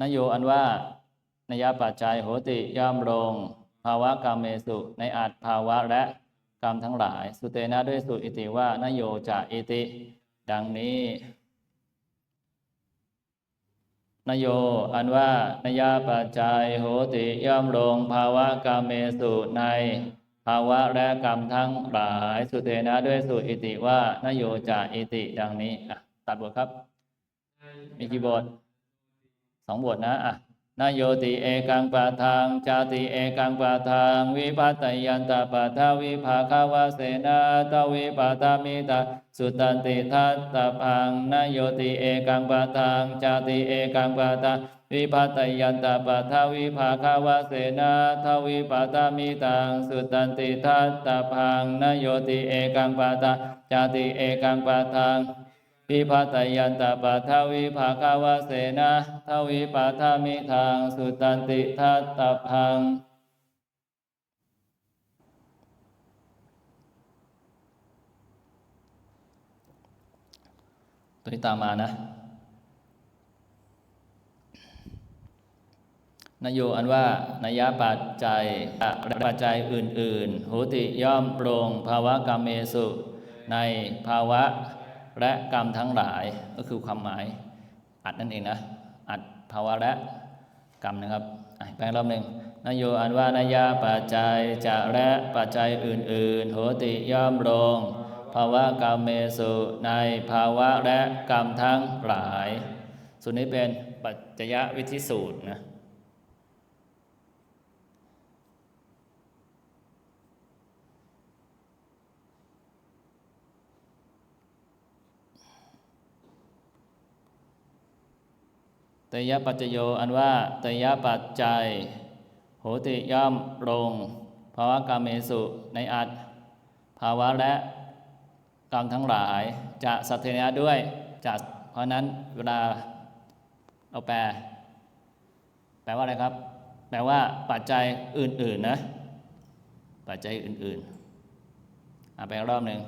นโยอันว่านยปัจจัยโหติย่อมลง ภาวะกรรมเมสุในอาจภาวะและกรรมทั้งหลาย สุเตนะด้วยสุอิติว่านโยจะอิติ ดังนี้ นโยอันว่านยปัจจัยโหติย่อมลง ภาวะกรรมเมสุในภาวะและกรรมทั้งหลาย สุเตนะด้วยสุอิติว่านโยจะอิติ ดังนี้อะตัดบทครับ มีกี่บท สองบทนะอะนโยติเอกังปะทังจาติเอกังปะทังวิปัตยันตปะทาวิภาคาวาเสนาตวิปัตตามิตาสุตันติทัตตพังนโยติเอกังปะทังจาติเอกังปะทังวิปัตยันตปะทาวิภาคาวาเสนาทวิปัตตามิตังสุตันติทัตตพังนโยติเอกังปะทังจาติเอกังปะทัง วิภัตยันตปะทวิภาคาวเสนะทวิปัทามิทางสุตันติทัตตพังตัวนี้ตามมานะนโยอันว่านยปัจจัยอะปัจจัยอื่นๆโหติย่อมโปรงภาวะกรรมเมสุ ในภาวะ และกรรมทั้งหลายก็คือความหมาย อัดนั่นเองนะอัดภาวะและกรรมนะครับแปลงรอบหนึ่งนโยอันว่านยาปัจจัยจะและปัจจัยอื่น ๆ โหติย่อมลงภาวะกรรมเมสุในภาวะและกรรมทั้งหลาย ส่วนนี้เป็นปัจจยวิธิสูตรนะ เตยปัจโยอันว่าตยปัจจัยโหติย่อมลงภาวะกรรมเมสุในอัดภาวะและกรรมทั้งหลาย จะสัตเทนะด้วยจะเพราะนั้นเวลาเราแปล แปลว่าอะไรครับ แปลว่าปัจจัยอื่น ๆ นะ ปัจจัยอื่น ๆอะแปรอบหนึ่ง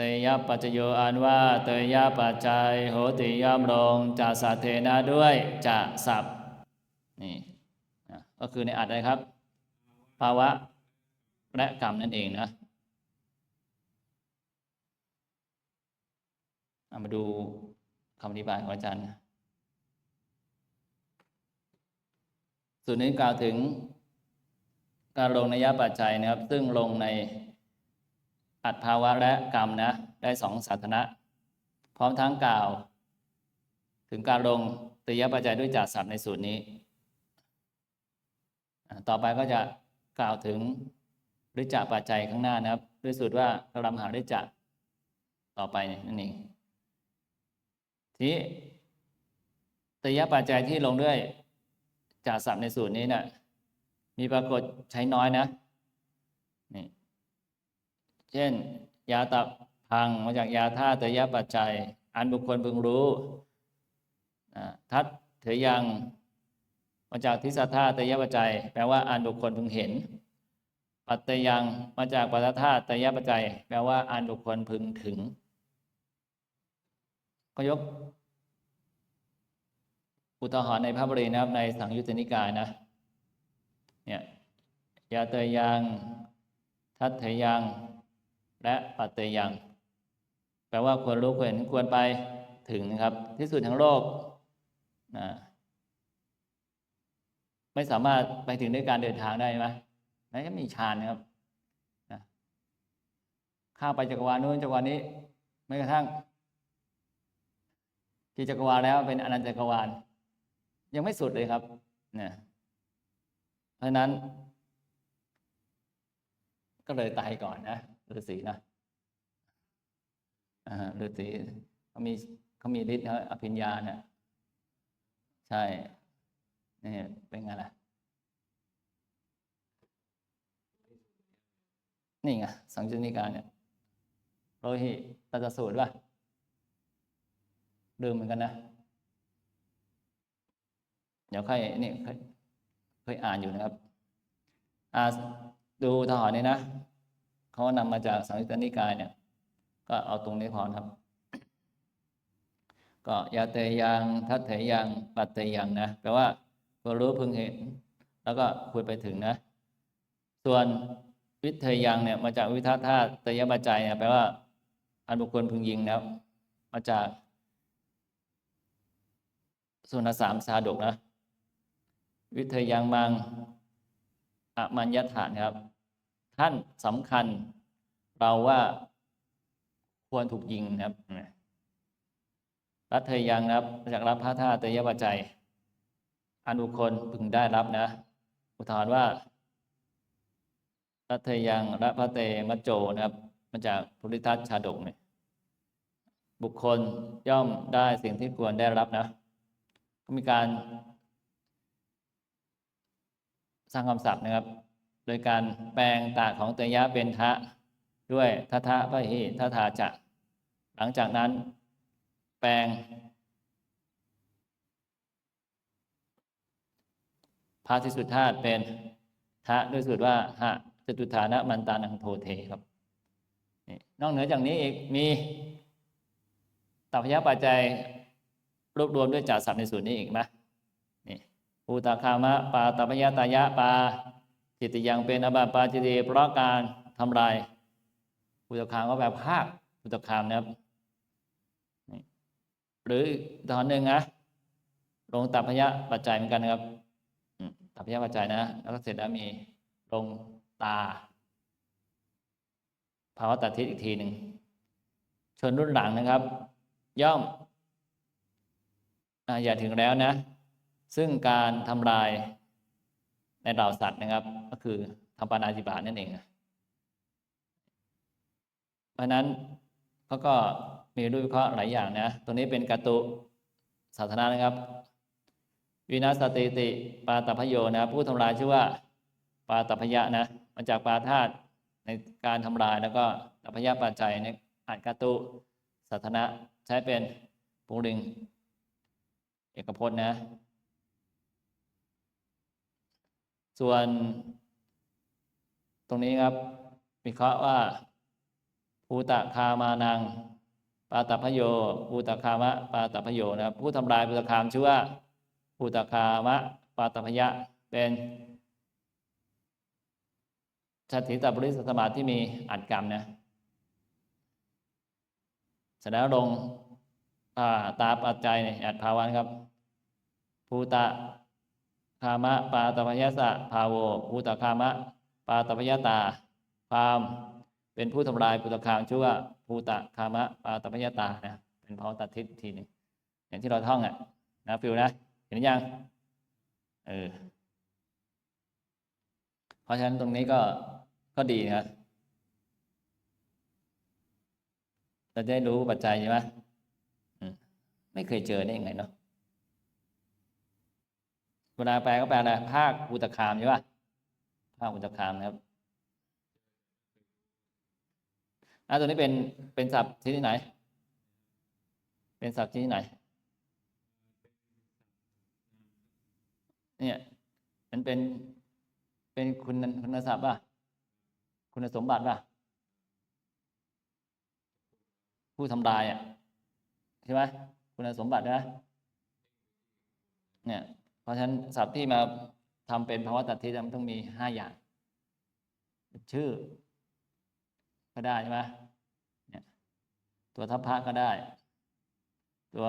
เตยปัจโยอันว่าเตยปัจจัยโหติย่อมลงจะสัตเทนะด้วยจะสับนี่ก็คือในอัดอะครับ ภาวะและกรรมนั่นเองนะามาดูคำอธิบายของอาจารย์ส่วนนี้กล่าวถึงการลงในยะปัจจัยนะครับ ซึ่งลงใน อัดภาวะและกรรมนะ ได้สองสาธนะ พร้อมทั้งกล่าว ถึงการลงตยปัจจัยด้วยจัดสับในสูตรนี้ ต่อไปก็จะกล่าวถึงฤจจปัจจัยข้างหน้านะครับ ด้วยสูตรว่ากำลังหาฤจจะต่อไปนี่ยนั่นเองทีนี้ตยปัจจัยที่ลงด้วยจัดสับในสูตรนี้เนี่ยมีปรากฏใช้น้อยนะ เช่น ยาตับพังมาจากยาท่าเตยปัจจัย อันบุคคลพึงรู้ทัดเถยยังมาจากทิสธาเตยปัจจัย แปลว่าอันบุคคลพึงเห็น ปัตเตยังมาจากปัตธาตุเตยปัจจัย แปลว่าอันบุคคลพึงถึง ก็ยกอุทหรณ์ในพระบรีนะครับในสังยุตตนิกายนะเนี่ยยาเตยยัง ทัดเถยยัง และปัตเตยัง แปลว่าควรรู้ควรเห็นควรไปถึงนะครับ ที่สุดทั้งโลกนะไม่สามารถไปถึงด้วยการเดินทางได้ไหมนั่นก็มีฌานนะครับนะข้าไปจักรวาลนู้นจักรวาลนี้ไม่กระทั่งกี่จักรวาลแล้วเป็นอนันตจักรวาล ยังไม่สุดเลยครับเนี่ยเพราะนั้น ก็เลยตายก่อนนะ ฤาษีนะอ่าฤาษีเขามีเขามีฤทธิ์เขาอภิญญาเนี่ย ใช่นี่เป็นไงล่ะ นี่ไงสังจุนิการเนี่ยโรหิตตสูตรป่ะลืมเหมือนกันนะ เดี๋ยวใค่อยนี่ค่อยค่อยอ่านอยู่นะครับ อ่าดูทหารนี่นะ เขานำมาจากสังยุตตนิกายเนี่ย ก็เอาตรงนี้พอครับ ก็ยาเตยังทัตเถยังปัตเตยังนะแปลว่าควรรู้พึงเห็น แล้วก็ควรไปถึงนะ ส่วนวิเทยังเนี่ยมาจากวิทัธาตยปัจจัยเนี่ยแปลว่า อันบุคคลพึงยิงนะครับมาจากสุนสามชาดกนะ วิเทยังมังอมัญญฐานครับ ท่านสำคัญ เราว่าควรถูกยิงนะครับรัฐเทยังนะครับมาจากรับพระธาตุยปัจจัยอนุคคลพึงได้รับนะ อุทธรณ์ว่ารัฐเทยังรัพระเตมโจนะครับ มาจากพุทธิทัศชาดกเนี่ยบุคคลย่อมได้สิ่งที่ควรได้รับนะ ก็มีการ สร้างคำศัพท์นะครับ โดยการแปลงตาของเตยะเป็นทะด้วยทัทะพระหิทัทาจะ หลังจากนั้น แปลง พาทิสุทธาตเป็นทะด้วยสูตรว่าหะจตุฐานะมันตานังโทเทครับนอกเหนือจากนี้อีกมีตัพยปัจจัยรวบรวมด้วยจ่าศัพท์ในสูตรนี้อีกไหมนี่อุตาคามะปาตัพยตายะปา จิตติยังเป็นอบาปาจิติเพราะการทำลายอุตคามก็แบบภาคอุตคามนะครับหรือตอนหนึ่งนะลงตัพยะปัจจัยเหมือนกันนะครับตัพยะปัจจัยนะแล้วก็เสร็จแล้วมีลงตา ภาวะตัดทิศอีกทีหนึ่งชนรุ่นหลังนะครับ ย่อมอย่าถึงแล้วนะ ซึ่งการทำลาย ในเหล่าสัตว์นะครับ ก็คือทำปานาจิบานั่นเอง เพราะนั้นเขาก็มีรูปวิเคราะห์หลายอย่างนะตัวนี้เป็นกตุสาธานะครับ วินาสติติปาตพโยนะผู้ทำลายชื่อว่าปาตพยะนะมาจากปาธาตุในการทำลายแล้วก็ตพยะปัจจัยในอ่านกตุสาธารณะใช้เป็นปุริงเอกพจน์นะ ส่วน ตรงนี้ครับมีเคราะห์ว่าภูตะคามานัง ปาตพโยภูตะคามะ ปาตพโยนะครับ ผู้ทำลายภูตะคามชื่อว่าภูตะคามะ ปาตพยะเป็นชาติตบริสสมาที่มีอัดกรรมนะสร็จแล้วลงตาปัจจัยในอัดภาวันครับภูตะ คามะปาตพยสะภาโวภูตคามะ ปาตพยตาความเป็นผู้ทำลายปุตคามชื่อว่าภูตคามะ ปาตพยตานะเป็นพาตัดทิศทีนึงอย่างที่เราท่องอะนะฟิวนะเห็นยังเออเพราะฉะนั้นตรงนี้ก็ก็ดีนะครับเราได้รู้ปัจจัยใช่ไหมไม่เคยเจอได้ยังไงเนาะ เวลาแปลก็แปลอะไรภาคอุตคามใช่ป่ะภาคอุตคามนะครับอะตัวนี้เป็นเป็นศัพท์ที่ไหน เป็นศัพท์ที่ไหน เนี่ยมันเป็นเป็นคุณคุณศัพท์ป่ะ คุณสมบัติป่ะ ผู้ทำลายอะใช่ไหมคุณสมบัตินะเนี่ย ราะฉะนั้นศัพท์ที่มาทำเป็นภาวะตัดทิศมันต้องมีห้าอย่าง ชื่อ ก็ได้ใช่ไหมเนี่ยตัวทัพพระก็ได้ ตัว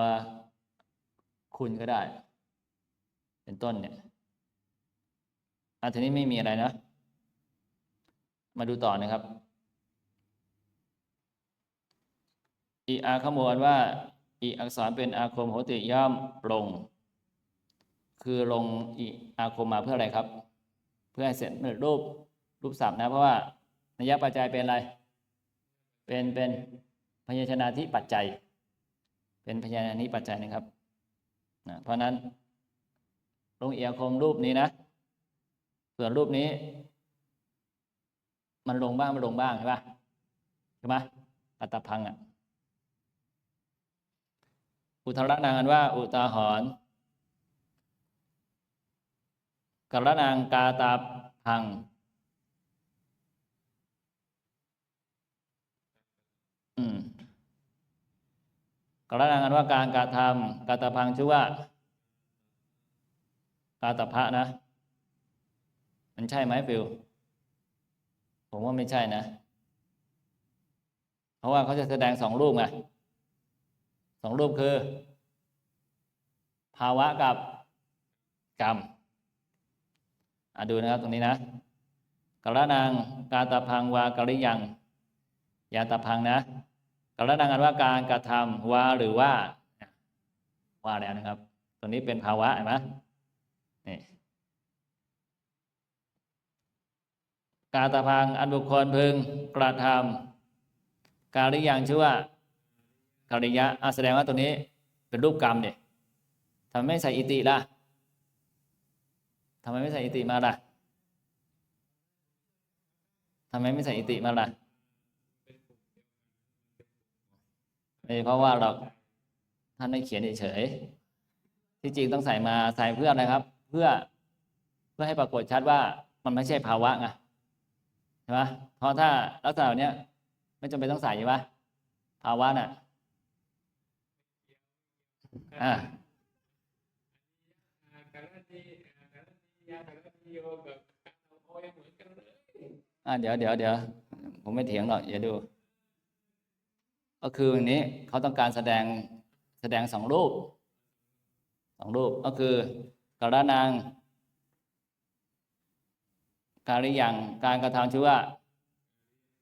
คุณก็ได้ เป็นต้นเนี่ยอันทีนี้ไม่มีอะไรนะ มาดูต่อนะครับ อีอาขโมวลว่า อีอักษรเป็นอาคมโหติย่อมลง คือลงอีอาคมมาเพื่ออะไรครับ เพื่อให้เสร็จรูปรูปศัพท์นะ เพราะว่านัยปัจจัยเป็นอะไร เป็นเป็นพยัญชนะที่ปัจจัย เป็นพยัญชนะนี้ปัจจัยนะครับนะเพราะนั้นลงเอียคมรูปนี้นะ ส่วนรูปนี้ มันลงบ้างไม่ลงบ้างใช่ปะใช่ไหมอัตพังอะอุทรนางอันว่า อุตาหอน กรนางกาตาพังกระนังอันว่าการกระทำกาตาพังชื่อว่า กาตาพะนะ มันใช่ไหมฟิวผมว่าไม่ใช่นะ เพราะว่าเขาจะแสดงสองรูปไงสองรูปคือ ภาวะกับกรรม อะดูนะครับตรงนี้นะกระนังกาตพังวากริยังยาตพังนะกระนังอันว่าการกระทำวาหรือว่าว่าแล้วนะครับ ตัวนี้เป็นภาวะเห็นไหมนี่กาตพังอันบุคคลพึงกระทำการิยังชื่อว่าการิยะอแสดงว่าตัวนี้เป็นรูปกรรมเนี่ยทำไม่ใส่อิติล่ะ ทำไมไม่ใส่อิติมาล่ะทำไมไม่ใส่อิติมาล่ะไม่เพราะว่าเราท่านไม่เขียนเฉยๆที่จริงต้องใส่มาใส่เพื่ออะไรครับ เพื่อเพื่อให้ปรากฏชัดว่ามันไม่ใช่ภาวะไงใช่ไหมเพราะถ้าลักษณะเนี้ยไม่จำเป็นต้องใส่ใช่ไหมภาวะน่ะอ่า การที่ การที่ยาการที่โยกับการเอาโอยเหมือนกันเลยอ่าเดี๋ยวเดี๋ยวเดี๋ยวผมไม่เถียงหรอกเดี๋ยวดู ก็คืออย่างนี้เขาต้องการแสดงแสดงสองรูปสองรูปก็คือกระนางการิยังการกระทำชื่อว่า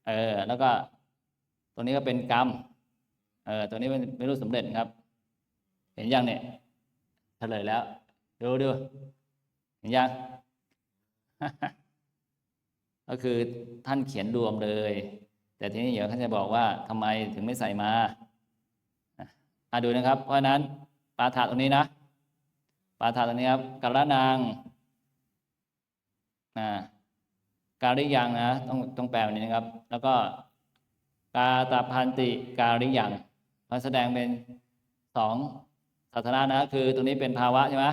เออ แล้วก็ตัวนี้ก็เป็นกรรม เออ ตัวนี้เป็นไม่รู้สำเร็จครับ เห็นยังเนี่ยเฉลยแล้ว ดูดู เห็นยังก็คือท่านเขียนรวมเลย แต่ทีนี้เดี๋ยวท่านจะบอกว่าทำไมถึงไม่ใส่มาอะอะดูนะครับ เพราะฉะนั้นปาฐาตรงนี้นะปาฐาตรงนี้ครับกรนางนะการิยังนะต้องต้องแปลแบบนี้นะครับ แล้วก็กาตาพันติการิยังมันแสดงเป็นสองศาสนานะ คือตรงนี้เป็นภาวะใช่ไหม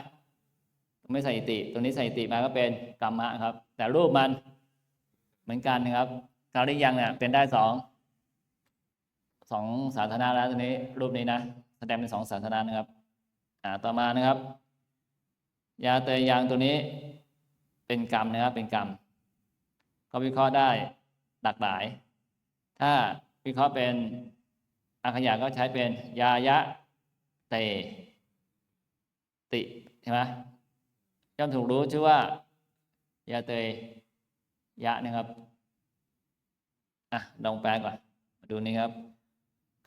ไม่ใส่อิติตรงนี้ใส่อิติมาก็เป็นกรรมะครับ แต่รูปมันเหมือนกันนะครับการิยังเนี่ยเป็นได้สองสองสาธารณะแล้วตัวนี้รูปนี้นะแสดงเป็นสองสาธารณะนะครับ อ่าต่อมานะครับ ยาเตยยังตัวนี้เป็นกรรมนะครับ เป็นกรรมก็วิเคราะห์ได้หลากหลาย ถ้าวิเคราะห์เป็นอาขยะก็ใช้เป็นยายะเตติใช่ไหม ย่อมถูกรู้ชื่อว่ายาเตยยะนะครับอะลองแปลก่อนมาดูนี่ครับ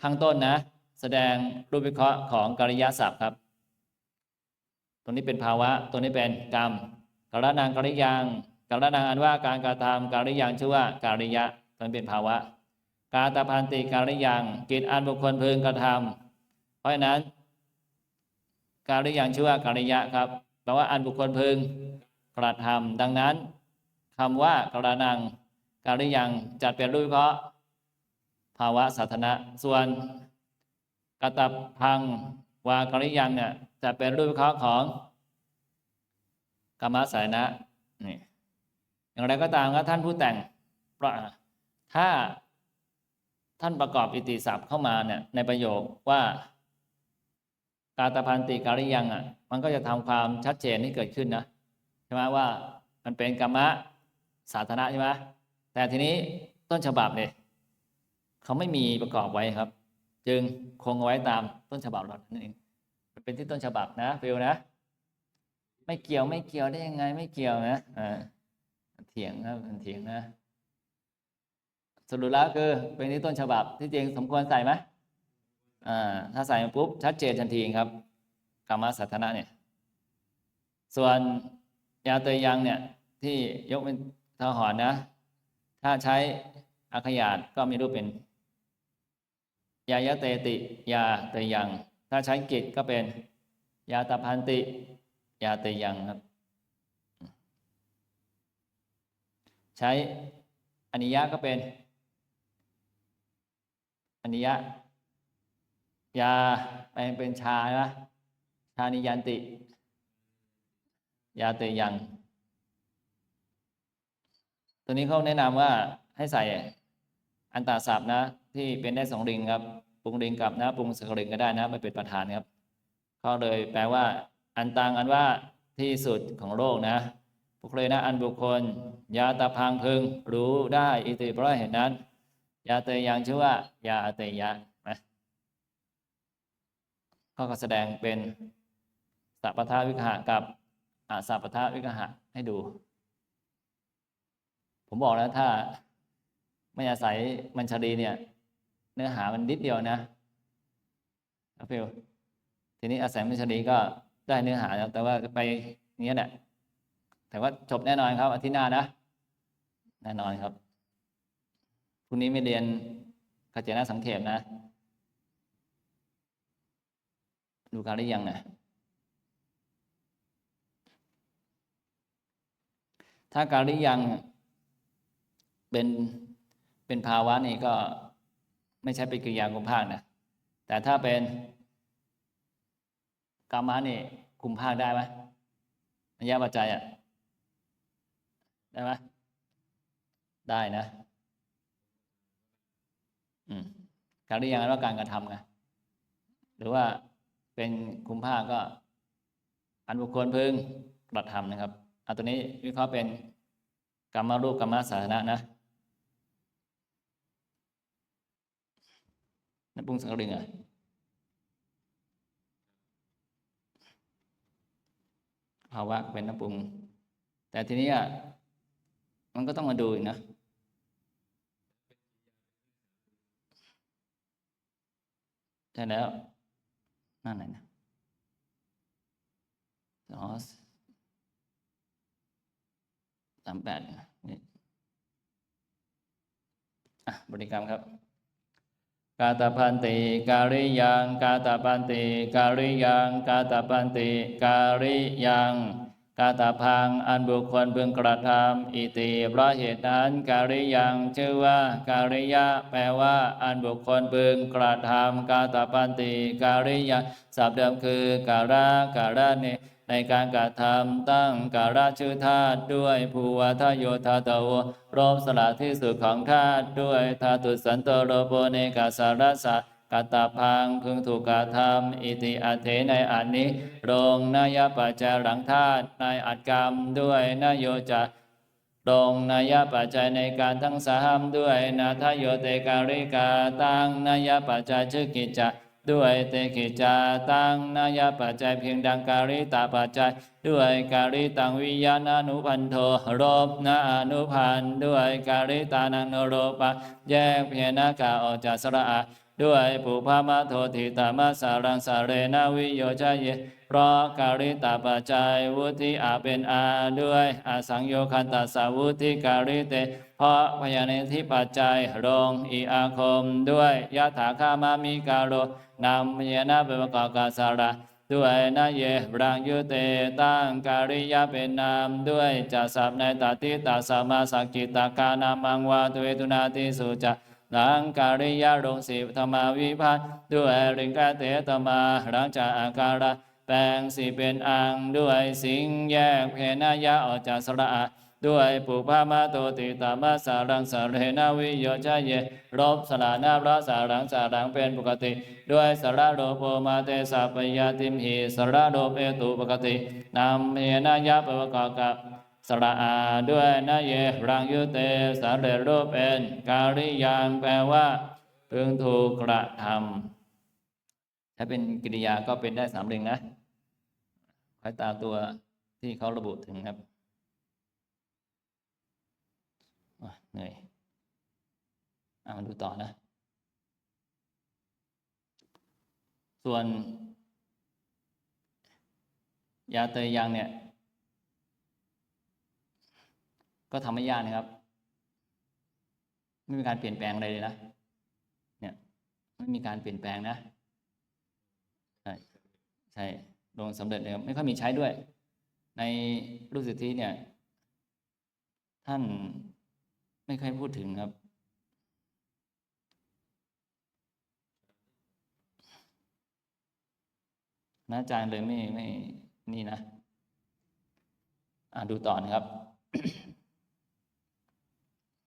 ข้างต้นนะ แสดงรูปวิเคราะห์ของกริยาศัพท์ครับ ตัวนี้เป็นภาวะ ตัวนี้เป็นกรรมกรณังกริยังกรณังอันว่าการกระทำการิยังชื่อว่าการิยะตันเป็นภาวะ กาตาพันติการิยังกิจอันบุคคลพึงกระทำเพราะฉะนั้น การิยังชื่อว่าการิยะครับ ลว่าอันบุคคลพึงกระทำดังนั้นคำว่ากรณังการิยังจัดเป็นรูปเคราะภาวะสาธนะส่วนกระตับพังวากริยังเนี่ยจะเป็นรูปเคราะห์ของกรรมสายนะนี่อย่างไรก็ตามครับท่านผู้แต่งเพราะถ้าท่านประกอบอิติศัพท์เข้ามาเนี่ยในประโยคว่า กาตพันติการิยังอะ มันก็จะทำความชัดเจนให้เกิดขึ้นนะใช่ไหมว่ามันเป็นกรรมะสาธารณะใช่ไหมแต่ทีนี้ต้นฉบับเนี่ยเขาไม่มีประกอบไว้ครับ จึงคงเอาไว้ตามต้นฉบับเรานั่นเองเป็นที่ต้นฉบับนะฟิลนะ ไม่เกี่ยวไม่เกี่ยวได้ยังไง ไม่เกี่ยวนะอ่าเถียงนะมันเถียงนะสรุปแล้วคือเป็นที่ต้นฉบับที่จริงสมควรใส่ไหม ถ้าใส่มาปุ๊บชัดเจนทันทีครับกรรมสัทนะเนี่ย ส่วนยาเตยยังเนี่ย ที่ยกเป็นทหรณ์นะ ถ้าใช้อาขยาตก็มีรูปเป็น ยายะเตติ ยาเตยยัง ถ้าใช้กิจก็เป็น ยาตพันติ ยาเตยังครับ ใช้อนิยะก็เป็นอนิยะ ยาแปลงเป็นชานะชานิยันติ ยาเตยัง ตัวนี้เขาแนะนำว่าให้ใส่อันตาศัพท์นะ ที่เป็นได้สองริงครับปปุงลิงกับนะปรุงสกลิงก็ได้นะไม่เป็นประธานครับก็เลยแปลว่า อันตังอันว่าที่สุดของโลกนะบุคเลยนะอันบุคคล ยาตาพังพึง รู้ได้อิติเพราะเหตุนั้น ยาเตยยังชื่อว่ายาเตยะ นะก็แสดงเป็นสัพพทาวิกหะกับอาสัพพทาวิกหะให้ดู ผมบอกแล้วถ้าไม่อาศัยมัญชรีเนี่ย เนื้อหามันนิดเดียวนะครับฟิลทีนี้อาศัยมัญชรีก็ได้เนื้อหาแล้วแต่ว่าไปเนี้ยแหละแต่ว่าจบแน่นอนครับอาทิตย์หน้านะ แน่นอนครับพรุ่งนี้ไม่เรียนขจนะสังเขปนะ ดูการได้ยังนะถ้าการได้ยังเป็นเป็นภาวะนี่ก็ไม่ใช่เป็นกิริยาคุมภาคนะแต่ถ้าเป็นกรรมะนี่คุมภาคได้ไหมนิยาปัจจัยอะได้ไหมได้นะ อืมการได้ยังว่าการกระทำไงหรือว่า เป็นคุมภาคก็อันบุคคลพึงกระทำนะครับเอาตัวนี้วิเคราะห์เป็นกรรมรูปกรรมสาธารณะนะนับปรุงสังกริงอะภาวะเป็นนับปรุง แต่ทีนี้อะมันก็ต้องมาดูอีกนะใช่แล้วั่นไหนนะสองสามแปดนี่อะบริกรรมครับ กาตาพันติการิยัง กาตาพันติการิยัง กาตาพันติการิยัง กาตาพังอันบุคคลพึงกระทำอิติเพราะเหตุนั้นการิยังชื่อว่าการิยะ แปลว่า อันบุคคลพึงกระทำกาตาพันติการิยังศัพเดิมคือการะการะเนในการกระทำตั้งการะชื่อธาตุด้วยภูวทโยธาตวรบสละที่สุดของธาตุด้วยธาตุสันตโรโปเนกาสารสะ กตาพังพึงถูกกระทำอิติอัเถในอันนี้โรงนายปัจจาหลังธาตุในอัดกรรมด้วยนโยจะตรงนายปัจจัยในการทั้งสามด้วยนาทโยเตการิกาตั้งนายปัจจัยชื่อกิจจะด้วยเตกิจาตั้งนายปัจจัยเพียงดังการิตาปัจจัยด้วยการิตังวิญญาณานุพันโทรบนาอนุพันด้วยการิตานังโนโรปะแยกเพียนากาออกจากสระ ด้วยปุพามาโทติตามาสารังสาเรนาวิโยชยเยเพราะการิตาปัจจัยวุธิอาเป็นอาด้วยอาสังโยคันตสาวุธิการิเต เพราะพยานิธิปัจจัยรงอีอาคมด้วยยะถาคามามิกาโรนำเยนะเป็นประกอบกาสาระด้วยนาเยรังยุเตตั้งการิยะเป็นนามด้วยจัสสับในตติตาสมาสักกิตากานามังวาตุเวตุนาติสุจะ หลังการิยะรงสิบธรรมาวิพัฒน์ด้วยริงกาเตตมาหลังจากอาการะแปลงสีเป็นอังด้วยสิงแยกเพนายะออกจากสระด้วยปุพามาโตติตามาสารังสาเรนาวิโยชะเยรบสละนาพระสารังสารังเป็นปกติ ด้วยสระโรโปมาเตสัพยาติมหิสระโรเปตุปกตินำเมนายะปะกอบกับ สระอาด้วยนาเยรังยุเตสาเรโรเป็นการิยังแปลว่าพึงถูกกระทำถ้าเป็นกิริยาก็เป็นได้สามเริงนะคอยตามตัวที่เขาระบุถึงครับเหนื่อยอะมาดูต่อนะ ส่วน ยาเตยยังเนี่ย ก็ทำไม่ยากนะครับ ไม่มีการเปลี่ยนแปลงอะไรเลยนะ เนี่ย ไม่มีการเปลี่ยนแปลงนะ ใช่ใช่ลงสำเร็จเลยครับไม่ค่อยมีใช้ด้วย ในรูปสิทธิเนี่ย ท่านไม่ค่อยพูดถึงครับนะอาจารย์เลยไม่ไม่นี่นะ อ่าดูต่อนะครับ